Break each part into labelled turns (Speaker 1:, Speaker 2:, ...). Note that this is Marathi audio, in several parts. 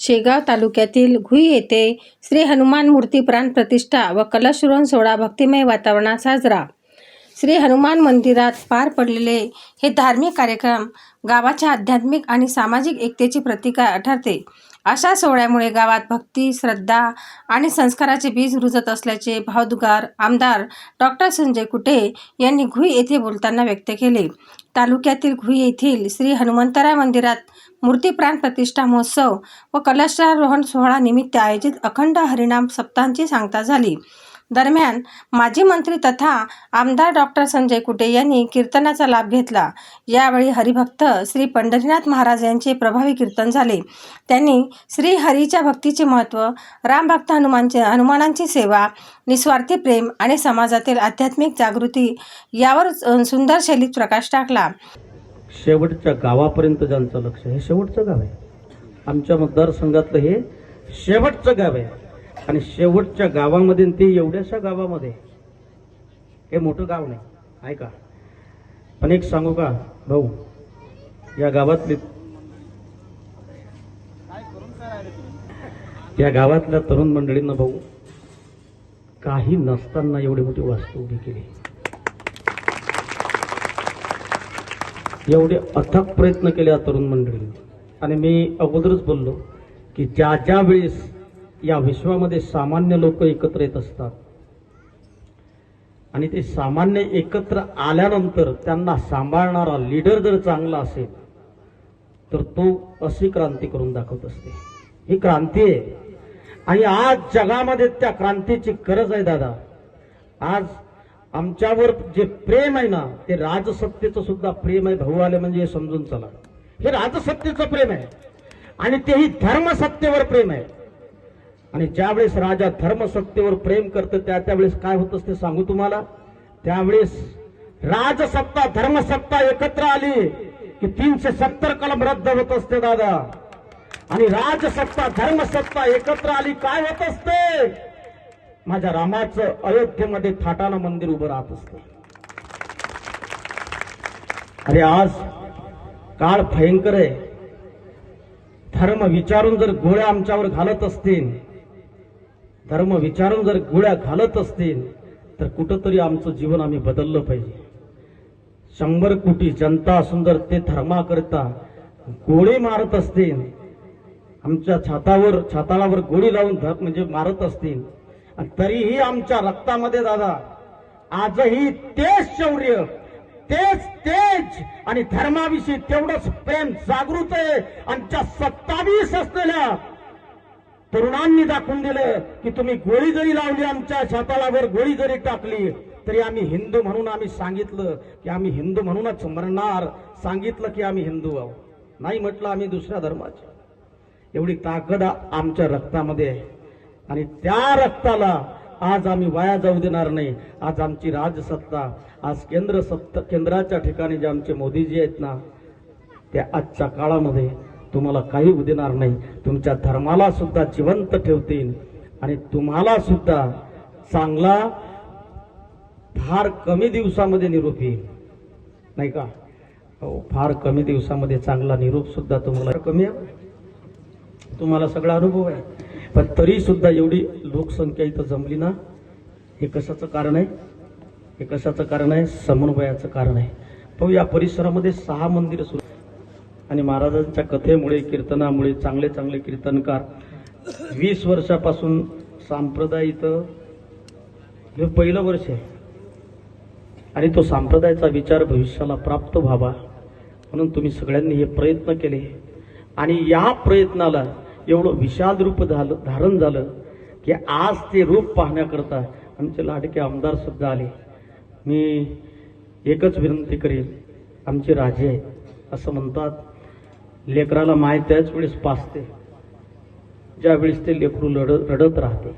Speaker 1: शेगाव तालुक्यातील घुई येथे श्री हनुमान मूर्ती प्राण प्रतिष्ठा व कलशरोहण सोहळा भक्तिमय वातावरणात साजरा. श्री हनुमान मंदिरात पार पडलेले हे धार्मिक कार्यक्रम गावाच्या आध्यात्मिक आणि सामाजिक एकतेची प्रतिका ठरते अशा सोहळ्यामुळे गावात भक्ती श्रद्धा आणि संस्काराचे बीज रुजत असल्याचे भावदुगार आमदार डॉक्टर संजय कुटे यांनी घुई येथे बोलताना व्यक्त केले. तालुक्यातील घुई येथील श्री हनुमंतराय मंदिरात मूर्ती प्राण प्रतिष्ठा महोत्सव व कलशारोहण सोहळा निमित्त आयोजित अखंड हरिनाम सप्ताहांची सांगता झाली. दरम्यान माजी मंत्री तथा आमदार डॉक्टर संजय कुटे यांनी कीर्तनाचा लाभ घेतला. यावेळी हरिभक्त श्री पंढरीनाथ महाराज यांचे प्रभावी कीर्तन झाले. त्यांनी श्री हरीच्या भक्तीचे महत्त्व रामभक्त हनुमानचे हनुमानांची सेवा निस्वार्थी प्रेम आणि समाजातील आध्यात्मिक जागृती यावर सुंदर शैलीत प्रकाश टाकला.
Speaker 2: शेवटच्या गावापर्यंत ज्यांचं लक्ष हे शेवटचं गाव आहे. आमच्या मतदारसंघातलं हे शेवटचं गाव आहे. आणि शेवटच्या गावामध्ये ते एवढ्याशा गावामध्ये हे मोठं गाव नाही आहे का? पण एक सांगू का भाऊ या गावातले या गावातल्या तरुण मंडळींना भाऊ काही नसताना एवढी मोठी वास्तू उभी केली. एवढे अथक प्रयत्न केले या तरुण मंडळींनी. आणि मी अगोदरच बोललो की ज्या ज्या वेळेस या विश्वामध्ये सामान्य लोक एकत्र येत असतात. आणि ते सामान्य एकत्र आल्यानंतर त्यांना सांभाळणारा लीडर जर चांगला असेल तर तो अशी क्रांती करून दाखवत असते. ही क्रांती आहे. आणि आज जगामध्ये त्या क्रांतीची गरज आहे दादा. आज आमच्यावर जे प्रेम आहे ना ते राजसत्तेचं सुद्धा प्रेम आहे. भाऊ आले म्हणजे हे समजून चला. हे राजसत्तेचं प्रेम आहे. आणि तेही धर्मसत्तेवर प्रेम आहे. आणि ज्यावेळेस राजा धर्मसत्तेवर प्रेम करतं त्या त्यावेळेस काय होत असते सांगू तुम्हाला? त्यावेळेस राजसत्ता धर्मसत्ता एकत्र आली की तीनशे सत्तर कलम रद्द होत असते दादा. आणि राजसत्ता धर्मसत्ता एकत्र आली काय होत असते? माझ्या रामाचं अयोध्येमध्ये थाटानं मंदिर उभं राहत असतं. अरे आज काळ भयंकर आहे. धर्म विचारून जर गोळ्या आमच्यावर घालत असतील धर्म विचारून जर गोळ्या घालत असतील तर कुठंतरी आमचं जीवन आम्ही बदललं पाहिजे. शंभर कोटी जनता असून जर ते धर्माकरता गोळे मारत असतील आमच्या छातावर छाताळावर गोळी लावून धर म्हणजे मारत असतील आणि तरीही आमच्या रक्तामध्ये दादा आजही तेच शौर्य तेच तेज आणि धर्माविषयी तेवढंच प्रेम जागृत आहे. आमच्या सत्तावीस असलेल्या तरुणांनी दाखवून दिलं की तुम्ही गोळी जरी लावली आमच्या छातालावर गोळी जरी टाकली तरी आम्ही हिंदू म्हणून आम्ही सांगितलं की आम्ही हिंदू म्हणूनच मरणार. सांगितलं की आम्ही हिंदू आहोत. नाही म्हटलं आम्ही दुसऱ्या धर्माचे. एवढी ताकद आमच्या रक्तामध्ये आहे. आणि त्या रक्ताला आज आम्ही वाया जाऊ देणार नाही. आज आमची राजसत्ता आज केंद्र सत्ता केंद्राच्या ठिकाणी जे आमचे मोदीजी आहेत ना त्या आजच्या काळामध्ये तुम्हाला काही होऊ देणार नाही. तुमच्या धर्माला सुद्धा जिवंत ठेवतील. आणि तुम्हाला सुद्धा चांगला फार कमी दिवसामध्ये निरोप येईल. नाही का? हो फार कमी दिवसामध्ये चांगला निरोप सुद्धा तुम्हाला कमी आहे. तुम्हाला सगळा अनुभव आहे. पण तरी सुद्धा एवढी लोकसंख्या इथं जमली ना हे कशाचं कारण आहे? हे कशाचं कारण आहे? समन्वयाचं कारण आहे. पाहू या परिसरामध्ये सहा मंदिरं सुरू आणि महाराजांच्या कथेमुळे कीर्तनामुळे चांगले चांगले कीर्तनकार वीस वर्षापासून सांप्रदायिक हे पहिलं वर्ष आहे. आणि तो सांप्रदायाचा विचार भविष्याला प्राप्त व्हावा म्हणून तुम्ही सगळ्यांनी हे प्रयत्न केले. आणि या प्रयत्नाला एवढं विशाल रूप झालं धारण झालं की आज ते रूप पाहण्याकरता आमचे लाडके आमदार सुद्धा आले. मी एकच विनंती करेन आमचे राजे आहेत असं म्हणतात. लेकराला माय त्याच वेळेस पाचते ज्या वेळेस ते लेकरू लढ रडत राहते.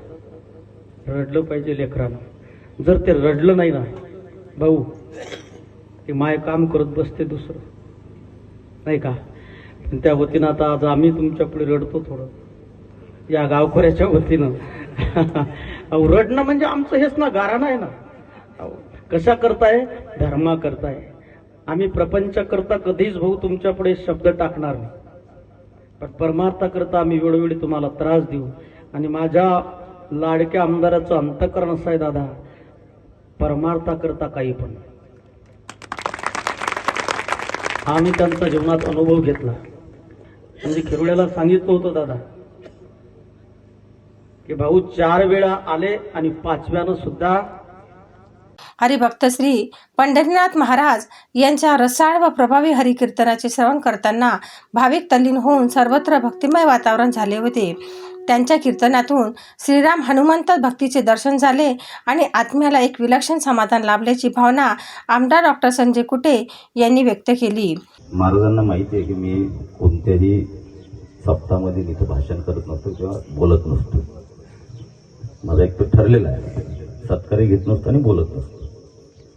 Speaker 2: रडलं पाहिजे लेकरानं जर ते रडलं नाही ना भाऊ ते माय काम करत बसते दुसरं. नाही का? पण त्या वतीनं आता आज आम्ही तुमच्यापुढे रडतो थोडं. या गावखऱ्याच्या वतीनं. अहो रडणं म्हणजे आमचं हेच ना गारा आहे ना. अहो, कशा करताय? धर्मा करताय. आम्ही प्रपंच करता कधीच भाऊ तुमच्यापुढे शब्द टाकणार नाही. पण परमार्थाकरता आम्ही वेळोवेळी तुम्हाला त्रास देऊ. आणि माझ्या लाडक्या आमदाराचं अंतकरण असं आहे दादा परमार्थाकरता काही पण हा मी त्यांचा जीवनात अनुभव घेतला. म्हणजे खिरोड्याला सांगितलं होतं दादा की भाऊ चार वेळा आले आणि पाचव्यानं सुद्धा
Speaker 1: हरिभक्त श्री पंढरीनाथ महाराज यांच्या रसाळ व प्रभावी हरिकीर्तनाचे श्रवण करताना भाविक तल्लीन होऊन सर्वत्र भक्तिमय वातावरण झाले होते. त्यांच्या कीर्तनातून श्रीराम हनुमंत भक्तीचे दर्शन झाले आणि आत्म्याला एक विलक्षण समाधान लाभल्याची भावना आमदार डॉक्टर संजय कुटे यांनी व्यक्त केली.
Speaker 3: महाराजांना माहिती आहे की मी कोणत्याही सप्तामध्ये तिथं भाषण करत नसतो किंवा बोलत नसतो. माझा एक तर ठरलेला आहे. सत्कारही घेत नसतो आणि बोलत नसतो.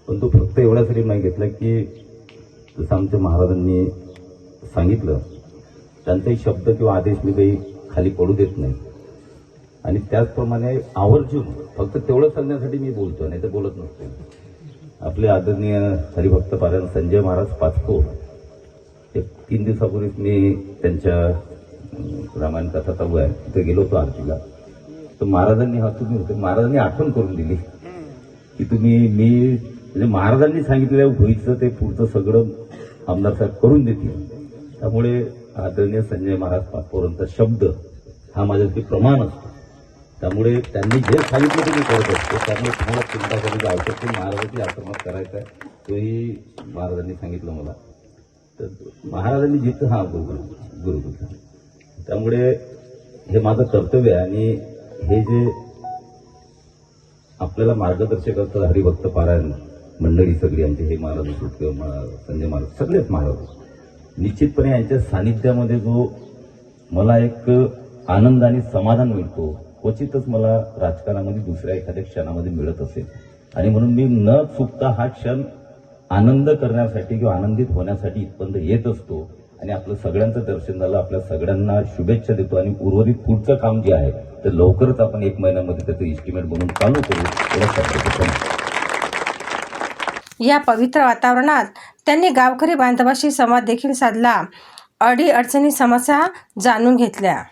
Speaker 3: पण तो फक्त एवढ्यासाठी नाही घेतला की जसं आमच्या महाराजांनी सांगितलं त्यांचाही शब्द किंवा आदेश मी काही खाली पडू देत नाही. आणि त्याचप्रमाणे आवर्जून फक्त तेवढं सांगण्यासाठी मी बोलतो नाही तर बोलत नसतो. आपले आदरणीय हरिभक्त पारायण संजय महाराज पाचपोर ते तीन दिवसापूर्वीच मी त्यांच्या रामायण कथा चालू आहे. तिथे गेलो होतो आरतीला. तर महाराजांनी हा तुम्ही होते महाराजांनी आठवण करून दिली. की तुम्ही मी म्हणजे महाराजांनी सांगितलेल्या भुईचं ते पुढचं सगळं आमदार साहेब करून देतील. त्यामुळे आदरणीय संजय महाराज पाचपोरांचा शब्द हा माझ्यासाठी प्रमाण असतो. त्यामुळे त्यांनी जे सांगितलं ते मी करत असतो. त्यामुळे तुम्हाला चिंता करायची आवश्यकता महाराजांची आश्रमात करायचा आहे तोही महाराजांनी सांगितलं मला. तर महाराजांनी जिथं हा गुरुकुल गुरुकुल. त्यामुळे हे माझं कर्तव्य आहे आणि हे जे आपल्याला मार्गदर्शक असतात हरिभक्त पारायण मंडळी सगळी आमचे हे महाराज असोत किंवा संजय महाराज सगळेच महाराज निश्चितपणे यांच्या सानिध्यामध्ये जो मला एक आनंद आणि समाधान मिळतो क्वचितच मला राजकारणामध्ये दुसऱ्या एखाद्या क्षणामध्ये मिळत असेल. आणि म्हणून मी न चुकता हा क्षण आनंद करण्यासाठी किंवा आनंदित होण्यासाठी इथपर्यंत येत असतो. आणि आपलं सगळ्यांचं दर्शन झालं आपल्या सगळ्यांना शुभेच्छा देतो आणि उर्वरित पुढचं काम जे आहे ते लवकरच आपण एक महिन्यामध्ये त्याचं इस्टिमेट बनवून चालू करू. एवढं
Speaker 1: या पवित्र वातावरणात त्यांनी गावकरी बांधवाशी संवाद देखील साधला. अडी अडचणी समस्या जाणून घेतल्या.